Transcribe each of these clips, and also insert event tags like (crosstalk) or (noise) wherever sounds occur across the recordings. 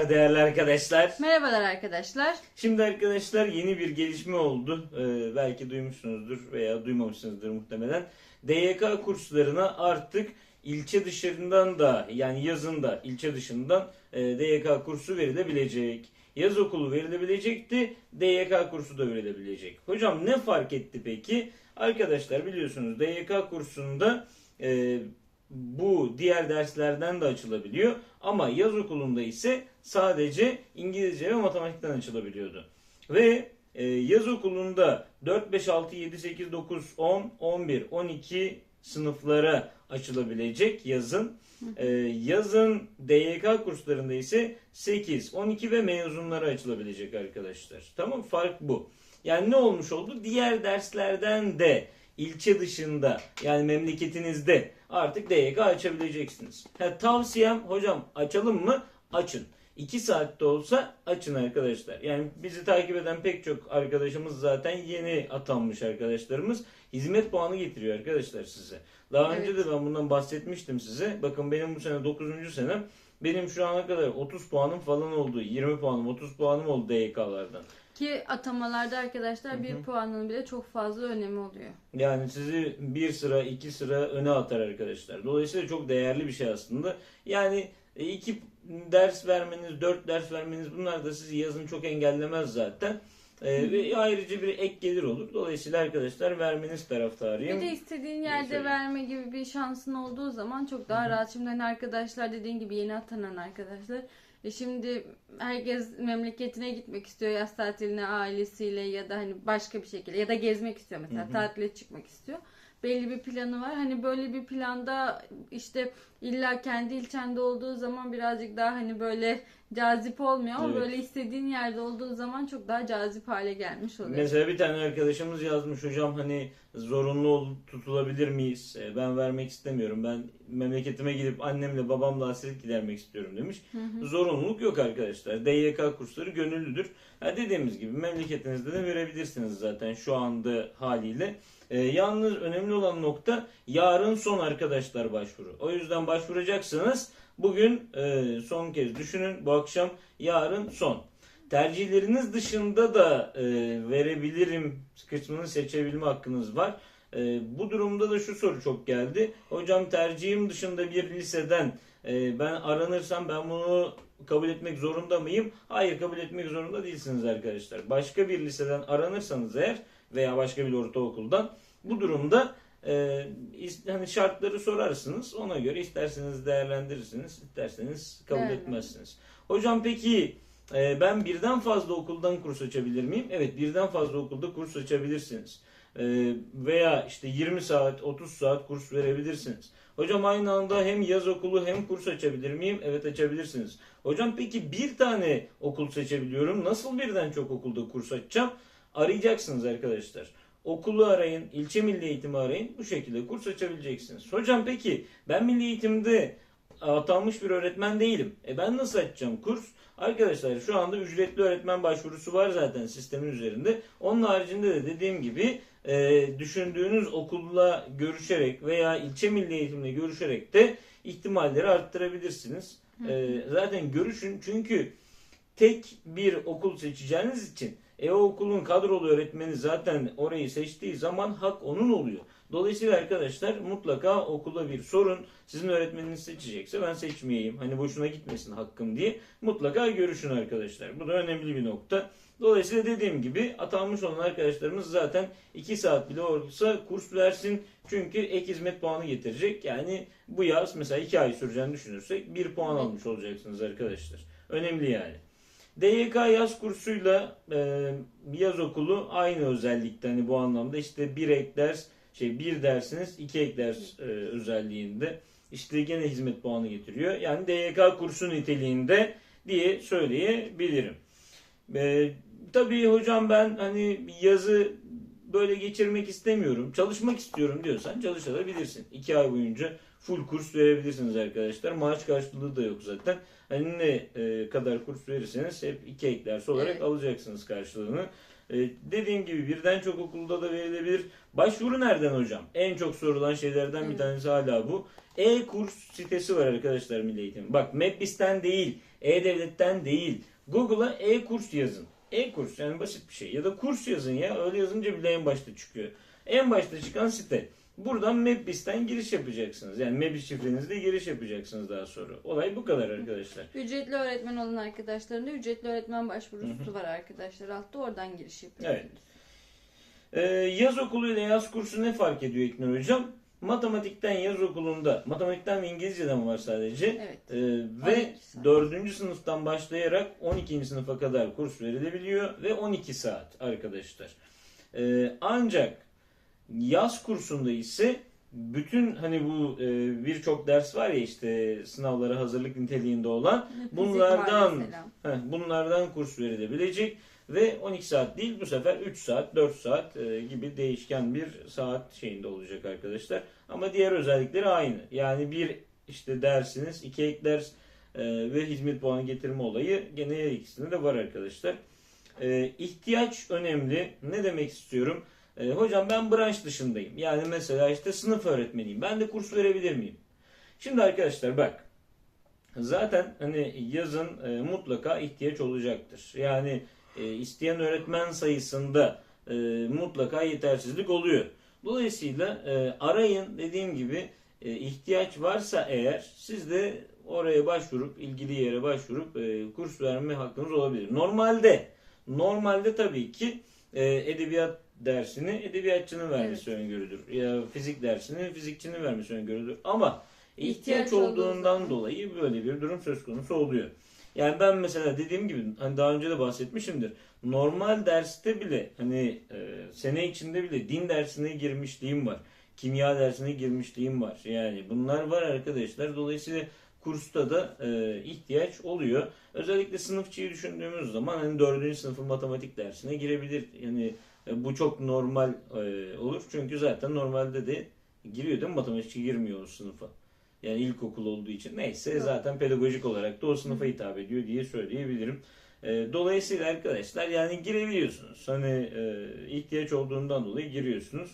Merhabalar değerli arkadaşlar. Merhabalar arkadaşlar. Şimdi arkadaşlar yeni bir gelişme oldu. Ee, belki duymuşsunuzdur veya duymamışsınızdır muhtemelen. DYK kurslarına artık ilçe dışından da yani yazın da ilçe dışından e, DYK kursu verilebilecek. Yaz okulu verilebilecekti. DYK kursu da verilebilecek. Hocam ne fark etti peki? Arkadaşlar biliyorsunuz DYK kursunda e, bu diğer derslerden de açılabiliyor. Ama yaz okulunda ise sadece İngilizce ve matematikten açılabiliyordu. Ve e, yaz okulunda 4, 5, 6, 7, 8, 9, 10, 11, 12 sınıflara açılabilecek yazın. E, yazın DYK kurslarında ise 8, 12 ve mezunlara açılabilecek arkadaşlar. Tamam fark bu. Yani ne olmuş oldu? Diğer derslerden de ilçe dışında yani memleketinizde artık DYK açabileceksiniz. Ha, tavsiyem hocam açalım mı? Açın. 2 saatte olsa açın arkadaşlar. Yani bizi takip eden pek çok arkadaşımız zaten yeni atanmış arkadaşlarımız. Hizmet puanı getiriyor arkadaşlar size. Daha önce Evet. de ben bundan bahsetmiştim size. Bakın benim bu sene 9. senem. Benim şu ana kadar 30 puanım falan oldu. 20 puanım, 30 puanım oldu DYK'lardan. Ki atamalarda arkadaşlar bir puanın bile çok fazla önemi oluyor. Yani sizi bir sıra iki sıra öne atar arkadaşlar. Dolayısıyla çok değerli bir şey aslında. Yani e, iki ders vermeniz, dört ders vermeniz bunlar da sizi yazın çok engellemez zaten. E, ve ayrıca bir ek gelir olur. Dolayısıyla arkadaşlar vermeniz taraftarıyım. Bir de istediğin yerde verme gibi bir şansın olduğu zaman çok daha rahat. Şimdi hani arkadaşlar dediğin gibi yeni atanan arkadaşlar. E şimdi herkes memleketine gitmek istiyor yaz tatiline ailesiyle ya da hani başka bir şekilde ya da gezmek istiyor mesela tatile çıkmak istiyor. Belli bir planı var. Hani böyle bir planda işte illa kendi ilçende olduğu zaman birazcık daha hani böyle cazip olmuyor ama Evet. böyle istediğin yerde olduğu zaman çok daha cazip hale gelmiş oluyor. Mesela bir tane arkadaşımız yazmış hocam hani zorunlu tutulabilir miyiz? E, Ben vermek istemiyorum. Ben memleketime gidip annemle babamla hasret gidermek istiyorum demiş. Zorunluluk yok arkadaşlar. DYK kursları gönüllüdür. Ha dediğimiz gibi memleketinizde de verebilirsiniz zaten şu anda haliyle. E, yalnız önemli olan nokta yarın son arkadaşlar başvuru. O yüzden başvuracaksınız. Bugün e, son kez düşünün. Bu akşam yarın son. Tercihleriniz dışında da e, verebilirim kısmını seçebilme hakkınız var. E, bu durumda da şu soru çok geldi. Hocam tercihim dışında bir liseden e, ben aranırsam ben bunu kabul etmek zorunda mıyım? Hayır kabul etmek zorunda değilsiniz arkadaşlar. Başka bir liseden aranırsanız eğer veya başka bir ortaokuldan bu durumda e, hani şartları sorarsınız. Ona göre isterseniz değerlendirirsiniz, isterseniz kabul Değerlendir. etmezsiniz. Hocam peki e, ben birden fazla okuldan kurs açabilir miyim? Evet birden fazla okulda kurs açabilirsiniz. E, veya işte 20 saat 30 saat kurs verebilirsiniz. Hocam aynı anda hem yaz okulu hem kurs açabilir miyim? Evet açabilirsiniz. Hocam peki bir tane okul seçebiliyorum. Nasıl birden çok okulda kurs açacağım? Arayacaksınız arkadaşlar. Okulu arayın, ilçe milli eğitimi arayın. Bu şekilde kurs açabileceksiniz. Hocam peki ben milli eğitimde atanmış bir öğretmen değilim. E ben nasıl açacağım kurs? Arkadaşlar şu anda ücretli öğretmen başvurusu var zaten sistemin üzerinde. Onun haricinde de dediğim gibi e, düşündüğünüz okulla görüşerek veya ilçe milli eğitimle görüşerek de ihtimalleri arttırabilirsiniz. E, zaten görüşün çünkü tek bir okul seçeceğiniz için e o okulun kadrolu öğretmeni zaten orayı seçtiği zaman hak onun oluyor. Dolayısıyla arkadaşlar mutlaka okula bir sorun. Sizin öğretmeniniz seçecekse ben seçmeyeyim. Hani boşuna gitmesin hakkım diye. Mutlaka görüşün arkadaşlar. Bu da önemli bir nokta. Dolayısıyla dediğim gibi atanmış olan arkadaşlarımız zaten 2 saat bile olsa kurs versin. Çünkü ek hizmet puanı getirecek. Yani bu yaz mesela 2 ay süreceğini düşünürsek 1 puan almış olacaksınız arkadaşlar. Önemli yani. DYK yaz kursuyla e, yaz okulu aynı özellikte hani bu anlamda işte bir ek ders şey bir dersiniz iki ek ders e, özelliğinde işte gene hizmet puanı getiriyor. Yani DYK kursu niteliğinde diye söyleyebilirim. E, tabii hocam ben hani yazı böyle geçirmek istemiyorum. Çalışmak istiyorum diyorsan çalışabilirsin. İki ay boyunca full kurs verebilirsiniz arkadaşlar. Maaş karşılığı da yok zaten. Hani ne e, kadar kurs verirseniz hep iki ek ders olarak Evet. alacaksınız karşılığını. E, dediğim gibi birden çok okulda da verilebilir. Başvuru nereden hocam? En çok sorulan şeylerden bir tanesi hala bu. E-kurs sitesi var arkadaşlar Milli Eğitim. Bak Mapbis'ten değil, E-Devlet'ten değil. Google'a e-kurs yazın. E-kurs yani basit bir şey. Ya da kurs yazın ya. Öyle yazınca bile en başta çıkıyor. En başta çıkan site. Buradan Mapbis'ten giriş yapacaksınız. Yani Mapbis şifrenizle giriş yapacaksınız daha sonra. Olay bu kadar arkadaşlar. Ücretli öğretmen olan arkadaşların da ücretli öğretmen başvurusu var arkadaşlar. Altta oradan giriş yapıyorsunuz. Evet. Ee, yaz okulu ile yaz kursu ne fark ediyor İknur Hocam? Matematikten yaz okulunda, matematikten ve İngilizceden var sadece. Evet. Ee, ve 12 saat. 4. sınıftan başlayarak 12. sınıfa kadar kurs verilebiliyor ve 12 saat arkadaşlar. Ee, ancak yaz kursunda ise bütün hani bu e, birçok ders var ya işte sınavlara hazırlık niteliğinde olan Fizik bunlardan. Heh, bunlardan kurs verilebilecek ve 12 saat değil bu sefer 3 saat 4 saat e, gibi değişken bir saat şeyinde olacak arkadaşlar. Ama diğer özellikleri aynı. Yani bir işte dersiniz, iki ek ders e, ve hizmet puanı getirme olayı gene ikisinde de var arkadaşlar. E, ihtiyaç önemli. Ne demek istiyorum? E, hocam ben branş dışındayım. Yani mesela işte sınıf öğretmeniyim. Ben de kurs verebilir miyim? Şimdi arkadaşlar bak. Zaten hani yazın e, mutlaka ihtiyaç olacaktır. Yani e, isteyen öğretmen sayısında e, mutlaka yetersizlik oluyor. Dolayısıyla e, arayın dediğim gibi e, ihtiyaç varsa eğer siz de oraya başvurup ilgili yere başvurup e, kurs verme hakkınız olabilir. Normalde normalde tabii ki e, edebiyat dersini edebiyatçının vermesi öngörüdür. Ya fizik dersini fizikçinin vermesi öngörüdür. Ama ihtiyaç, İhtiyaç olduğu olduğundan dolayı böyle bir durum söz konusu oluyor. Yani ben mesela dediğim gibi hani daha önce de bahsetmişimdir. Normal derste bile hani e, sene içinde bile din dersine girmişliğim var. Kimya dersine girmişliğim var. Yani bunlar var arkadaşlar. Dolayısıyla kursta da e, ihtiyaç oluyor. Özellikle sınıfçıyı düşündüğümüz zaman hani 4. sınıfın matematik dersine girebilir. Yani bu çok normal e, olur. Çünkü zaten normalde de giriyor değil mi? Matematikçi girmiyor o sınıfa. Yani ilkokul olduğu için. Neyse Yok. zaten pedagojik olarak da o sınıfa hitap ediyor diye söyleyebilirim. E, dolayısıyla arkadaşlar yani girebiliyorsunuz. Hani e, ihtiyaç olduğundan dolayı giriyorsunuz.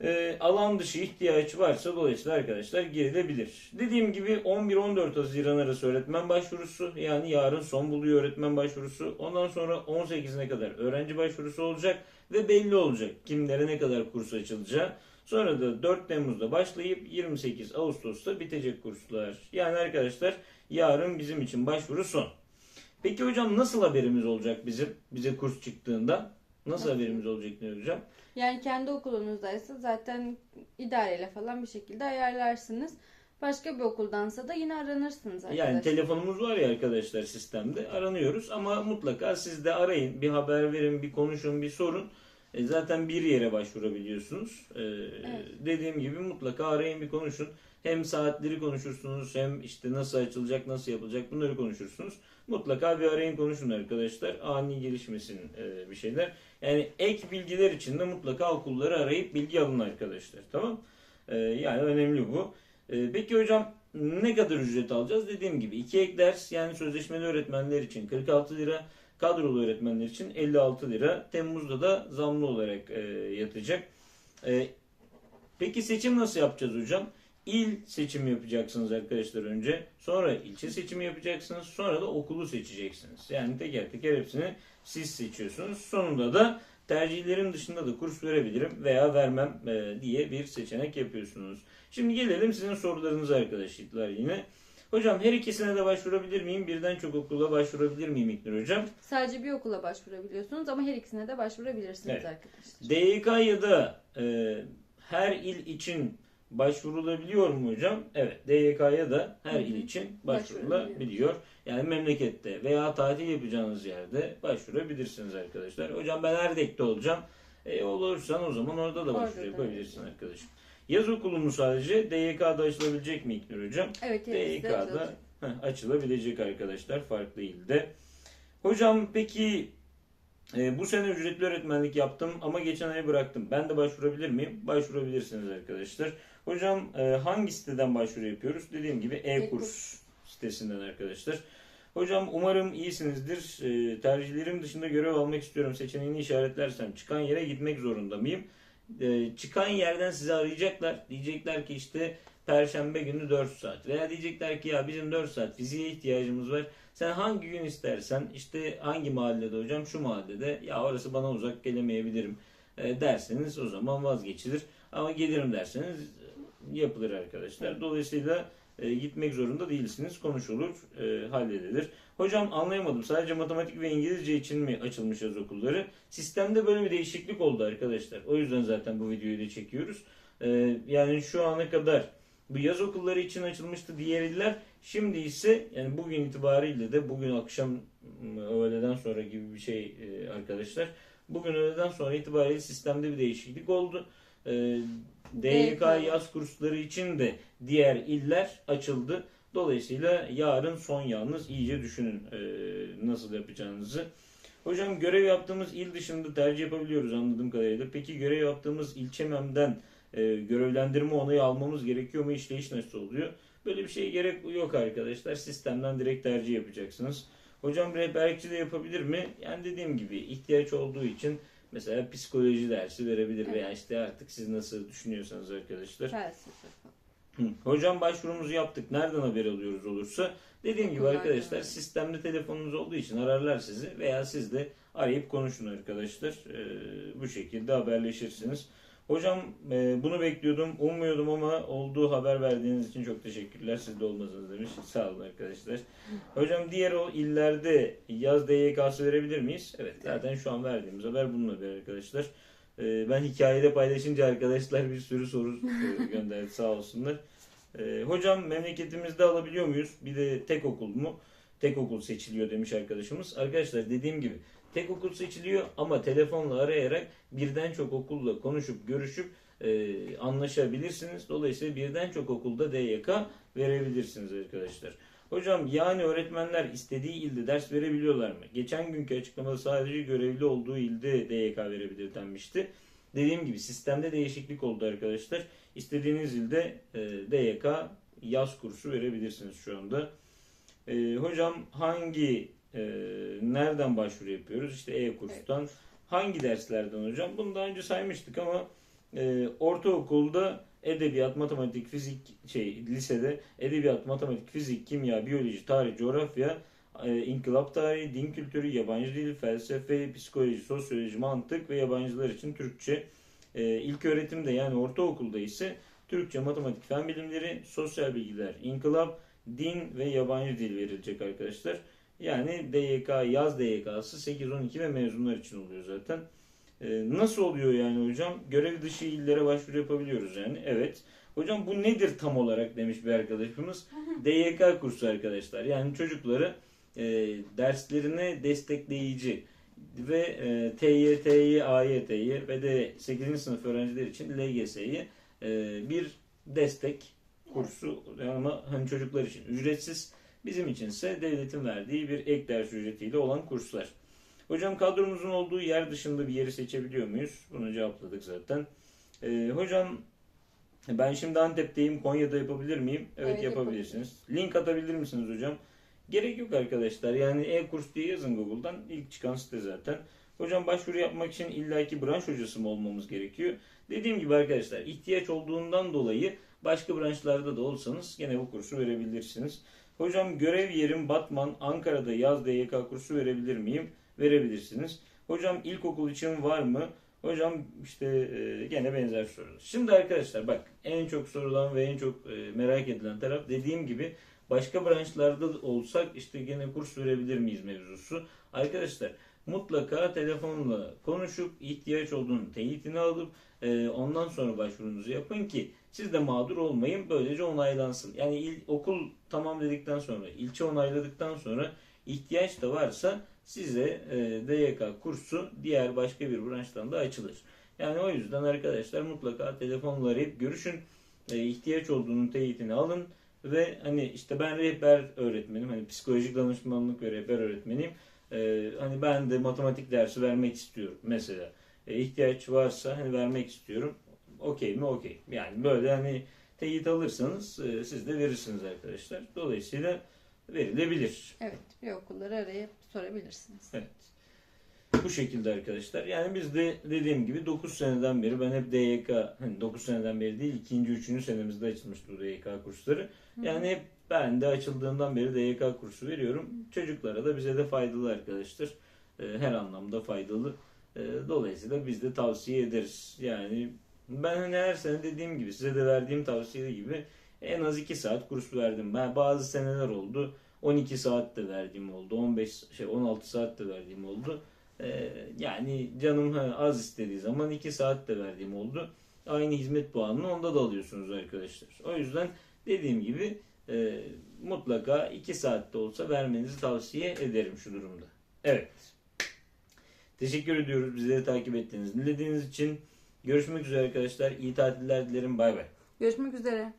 E, alan dışı ihtiyaç varsa dolayısıyla arkadaşlar girilebilir. Dediğim gibi 11-14 Haziran arası öğretmen başvurusu yani yarın son buluyor öğretmen başvurusu. Ondan sonra 18'ine kadar öğrenci başvurusu olacak ve belli olacak kimlere ne kadar kurs açılacağı. Sonra da 4 Temmuz'da başlayıp 28 Ağustos'ta bitecek kurslar. Yani arkadaşlar yarın bizim için başvuru son. Peki hocam nasıl haberimiz olacak bizim bize kurs çıktığında? Nasıl haberimiz olacak ne hocam? Yani kendi okulunuzdaysa zaten idareyle falan bir şekilde ayarlarsınız. Başka bir okuldansa da yine aranırsınız arkadaşlar. Yani telefonumuz var ya arkadaşlar sistemde aranıyoruz ama mutlaka siz de arayın bir haber verin bir konuşun bir sorun. E, zaten bir yere başvurabiliyorsunuz. E, Dediğim gibi mutlaka arayın bir konuşun. Hem saatleri konuşursunuz hem işte nasıl açılacak nasıl yapılacak bunları konuşursunuz. Mutlaka bir arayın konuşun arkadaşlar. Ani gelişmesin e, bir şeyler. Yani ek bilgiler için de mutlaka okulları arayıp bilgi alın arkadaşlar. Tamam? E, yani önemli bu. E, peki hocam ne kadar ücret alacağız? Dediğim gibi iki ek ders yani sözleşmeli öğretmenler için 46 lira, kadrolu öğretmenler için 56 lira. Temmuz'da da zamlı olarak yatacak. Peki seçim nasıl yapacağız hocam? İl seçimi yapacaksınız arkadaşlar önce. Sonra ilçe seçimi yapacaksınız. Sonra da okulu seçeceksiniz. Yani teker teker hepsini siz seçiyorsunuz. Sonunda da tercihlerim dışında da kurs verebilirim veya vermem e, diye bir seçenek yapıyorsunuz. Şimdi gelelim sizin sorularınıza arkadaşlar yine. Hocam her ikisine de başvurabilir miyim? Birden çok okula başvurabilir miyim İknur Hocam? Sadece bir okula başvurabiliyorsunuz ama her ikisine de başvurabilirsiniz Evet. arkadaşlar. DYK ya da e, her il için başvurulabiliyor mu hocam? Evet. DYK'ya da her il için Başvurulabiliyor. Yani memlekette veya tatil yapacağınız yerde başvurabilirsiniz arkadaşlar. Hocam ben Erdek'te olacağım. E, olursan o zaman orada da Orada başvuru da. yapabilirsin arkadaşım. Yaz okulu mu sadece? DYK'da açılabilecek mi İknur hocam? Evet, de DYK'da açılacak. heh, açılabilecek arkadaşlar farklı ilde. Hocam peki E, bu sene ücretli öğretmenlik yaptım ama geçen ay bıraktım. Ben de başvurabilir miyim? Başvurabilirsiniz arkadaşlar. Hocam e, hangi siteden başvuru yapıyoruz? Dediğim gibi e-kurs sitesinden arkadaşlar. Hocam umarım iyisinizdir. E, tercihlerim dışında görev almak istiyorum. Seçeneğini işaretlersem çıkan yere gitmek zorunda mıyım? E, çıkan yerden sizi arayacaklar. Diyecekler ki işte Perşembe günü 4 saat. Veya diyecekler ki ya bizim 4 saat fiziğe ihtiyacımız var. Sen hangi gün istersen işte hangi mahallede hocam şu mahallede ya orası bana uzak gelemeyebilirim e, derseniz o zaman vazgeçilir. Ama gelirim derseniz yapılır arkadaşlar. Dolayısıyla e, gitmek zorunda değilsiniz. Konuşulur, e, halledilir. Hocam anlayamadım. Sadece matematik ve İngilizce için mi açılmış yaz okulları? Sistemde böyle bir değişiklik oldu arkadaşlar. O yüzden zaten bu videoyu da çekiyoruz. E, yani şu ana kadar bu yaz okulları için açılmıştı diğer iller. Şimdi ise yani bugün itibariyle de bugün akşam öğleden sonra gibi bir şey e, arkadaşlar. Bugün öğleden sonra itibariyle sistemde bir değişiklik oldu. E, DYK yaz kursları için de diğer iller açıldı. Dolayısıyla yarın son yalnız iyice düşünün e, nasıl yapacağınızı. Hocam görev yaptığımız il dışında tercih yapabiliyoruz anladığım kadarıyla. Peki görev yaptığımız ilçe MEM'den e, görevlendirme onayı almamız gerekiyor mu? İşleyiş nasıl oluyor? Böyle bir şeye gerek yok arkadaşlar. Sistemden direkt tercih yapacaksınız. Hocam rehberlikçi de yapabilir mi? Yani dediğim gibi ihtiyaç olduğu için mesela psikoloji dersi verebilir veya işte artık siz nasıl düşünüyorsanız arkadaşlar. Felsefe. Hocam başvurumuzu yaptık. Nereden haber alıyoruz olursa? Dediğim gibi arkadaşlar sistemde telefonunuz olduğu için ararlar sizi veya siz de arayıp konuşun arkadaşlar. Ee, bu şekilde haberleşirsiniz. Hocam e, bunu bekliyordum, ummuyordum ama olduğu haber verdiğiniz için çok teşekkürler. Siz de olmasanız demiş. Sağ olun arkadaşlar. Hocam diğer o illerde yaz DYK'sı verebilir miyiz? Evet zaten şu an verdiğimiz haber bunun haberi arkadaşlar. Ee, ben hikayede paylaşınca arkadaşlar bir sürü soru e, gönderdi sağ olsunlar. Ee, hocam memleketimizde alabiliyor muyuz? Bir de tek okul mu? Tek okul seçiliyor demiş arkadaşımız. Arkadaşlar dediğim gibi tek okul seçiliyor ama telefonla arayarak birden çok okulla konuşup görüşüp e, anlaşabilirsiniz. Dolayısıyla birden çok okulda DYK verebilirsiniz arkadaşlar. Hocam yani öğretmenler istediği ilde ders verebiliyorlar mı? Geçen günkü açıklamada sadece görevli olduğu ilde DYK verebilir denmişti. Dediğim gibi sistemde değişiklik oldu arkadaşlar. İstediğiniz ilde e, DYK yaz kursu verebilirsiniz şu anda. E, hocam hangi e, nereden başvuru yapıyoruz? İşte e-kurstan. Hangi derslerden hocam? Bunu daha önce saymıştık ama e, ortaokulda edebiyat, matematik, fizik şey lisede edebiyat, matematik, fizik, kimya, biyoloji, tarih, coğrafya, e, inkılap tarihi, din kültürü, yabancı dil, felsefe, psikoloji, sosyoloji, mantık ve yabancılar için Türkçe. E, ilk öğretimde yani ortaokulda ise Türkçe, matematik, fen bilimleri, sosyal bilgiler, inkılap, din ve yabancı dil verilecek arkadaşlar. Yani DYK, yaz DYK'sı 8-12 ve mezunlar için oluyor zaten. Ee, nasıl oluyor yani hocam? Görev dışı illere başvuru yapabiliyoruz yani. Evet. Hocam bu nedir tam olarak demiş bir arkadaşımız. (laughs) DYK kursu arkadaşlar. Yani çocukları e, derslerine destekleyici ve e, TYT'yi, AYT'yi ve de 8. sınıf öğrenciler için LGS'yi e, bir destek kursu ama hani çocuklar için ücretsiz bizim içinse devletin verdiği bir ek ders ücretiyle olan kurslar. Hocam kadromuzun olduğu yer dışında bir yeri seçebiliyor muyuz? Bunu cevapladık zaten. Ee, hocam ben şimdi Antep'teyim. Konya'da yapabilir miyim? Evet, Evet, yapabilirsiniz. Link atabilir misiniz hocam? Gerek yok arkadaşlar. Yani e-kurs diye yazın Google'dan. ilk çıkan site zaten. Hocam başvuru yapmak için illaki branş hocası mı olmamız gerekiyor? Dediğim gibi arkadaşlar ihtiyaç olduğundan dolayı başka branşlarda da olsanız gene bu kursu verebilirsiniz. Hocam görev yerim Batman, Ankara'da yaz DYK kursu verebilir miyim? Verebilirsiniz. Hocam ilkokul için var mı? Hocam işte e, gene benzer sorular. Şimdi arkadaşlar bak en çok sorulan ve en çok e, merak edilen taraf dediğim gibi başka branşlarda olsak işte gene kurs verebilir miyiz mevzusu. Arkadaşlar mutlaka telefonla konuşup ihtiyaç olduğunu teyitini alıp e, ondan sonra başvurunuzu yapın ki siz de mağdur olmayın böylece onaylansın. Yani il, okul tamam dedikten sonra ilçe onayladıktan sonra ihtiyaç da varsa size e, DYK kursu diğer başka bir branştan da açılır. Yani o yüzden arkadaşlar mutlaka telefonla arayıp görüşün. E, ihtiyaç olduğunun teyitini alın ve hani işte ben rehber öğretmenim, hani psikolojik danışmanlık ve rehber öğretmeniyim. e, hani ben de matematik dersi vermek istiyorum mesela. E, ihtiyaç varsa hani vermek istiyorum. Okey mi? Okey. Yani böyle hani teyit alırsanız e, siz de verirsiniz arkadaşlar. Dolayısıyla verilebilir. Evet, bir okulları arayıp sorabilirsiniz. Evet. Bu şekilde arkadaşlar. Yani biz de dediğim gibi 9 seneden beri ben hep DYK, hani 9 seneden beri değil, ikinci, üçüncü senemizde açılmıştı bu DYK kursları. Yani hep ben de açıldığından beri DYK kursu veriyorum. Çocuklara da bize de faydalı arkadaşlar. Ee, Her anlamda faydalı. Ee, Dolayısıyla biz de tavsiye ederiz. Yani ben hani her sene dediğim gibi size de verdiğim tavsiye gibi en az 2 saat kurs verdim. Ben bazı seneler oldu. 12 saat de verdiğim oldu. 15 şey 16 saat de verdiğim oldu. Ee, yani canım az istediği zaman 2 saat de verdiğim oldu. Aynı hizmet puanını onda da alıyorsunuz arkadaşlar. O yüzden dediğim gibi e, mutlaka 2 saatte olsa vermenizi tavsiye ederim şu durumda. Evet. Teşekkür ediyoruz bizleri takip ettiğiniz, dinlediğiniz için. Görüşmek üzere arkadaşlar. İyi tatiller dilerim. Bay bay. Görüşmek üzere.